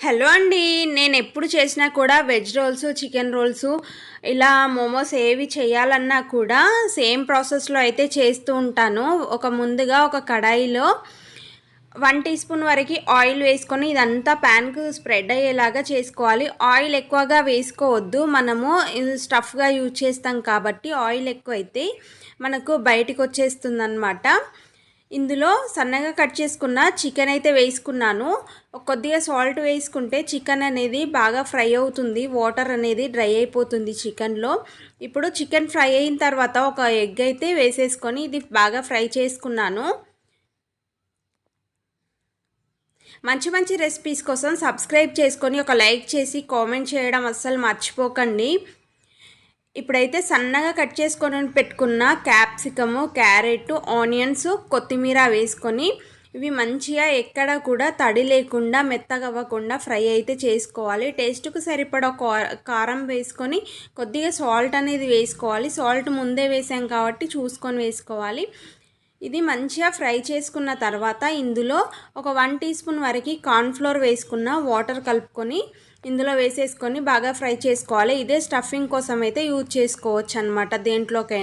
Hello అండి నేను ఎప్పుడు చేసినా కూడా వెజ్ రోల్స్ చికెన్ రోల్స్ ఇలా మోమోస్ ఏవి చేయాలన్నా కూడా సేమ్ ప్రాసెస్లో అయితే చేస్తూ ఉంటాను. ఒక ముందుగా ఒక కడాయిలో వన్ టీ స్పూన్ వరకు ఆయిల్ వేసుకొని ఇదంతా ప్యాన్కు స్ప్రెడ్ అయ్యేలాగా చేసుకోవాలి. ఆయిల్ ఎక్కువగా వేసుకోవద్దు. మనము స్టఫ్గా యూజ్ చేస్తాం కాబట్టి ఆయిల్ ఎక్కువ అయితే మనకు బయటికి వచ్చేస్తుంది అనమాట ఇందులో సన్నగా కట్ చేసుకున్న చికెన్ అయితే వేసుకున్నాను. కొద్దిగా సాల్ట్ వేసుకుంటే చికెన్ అనేది బాగా ఫ్రై అవుతుంది. వాటర్ అనేది డ్రై అయిపోతుంది చికెన్లో. ఇప్పుడు చికెన్ ఫ్రై అయిన తర్వాత ఒక ఎగ్ అయితే వేసేసుకొని ఇది బాగా ఫ్రై చేసుకున్నాను. మంచి మంచి రెసిపీస్ కోసం సబ్స్క్రైబ్ చేసుకొని ఒక లైక్ చేసి కామెంట్ చేయడం అస్సలు మర్చిపోకండి. ఇప్పుడైతే సన్నగా కట్ చేసుకొని పెట్టుకున్న క్యాప్సికము క్యారెట్ ఆనియన్స్ కొత్తిమీర వేసుకొని ఇవి మంచిగా ఎక్కడ కూడా తడి లేకుండా మెత్తగవ్వకుండా ఫ్రై అయితే చేసుకోవాలి. టేస్ట్కు సరిపడా కారం వేసుకొని కొద్దిగా సాల్ట్ అనేది వేసుకోవాలి. సాల్ట్ ముందే వేసాం కాబట్టి చూసుకొని వేసుకోవాలి. ఇది మంచిగా ఫ్రై చేసుకున్న తర్వాత ఇందులో ఒక వన్ టీ స్పూన్ వరకు కార్న్ఫ్లోర్ వేసుకున్న వాటర్ కలుపుకొని ఇందులో వేసేసుకొని బాగా ఫ్రై చేసుకోవాలి. ఇదే స్టఫింగ్ కోసం అయితే యూజ్ చేసుకోవచ్చు అనమాట దేంట్లోకైనా.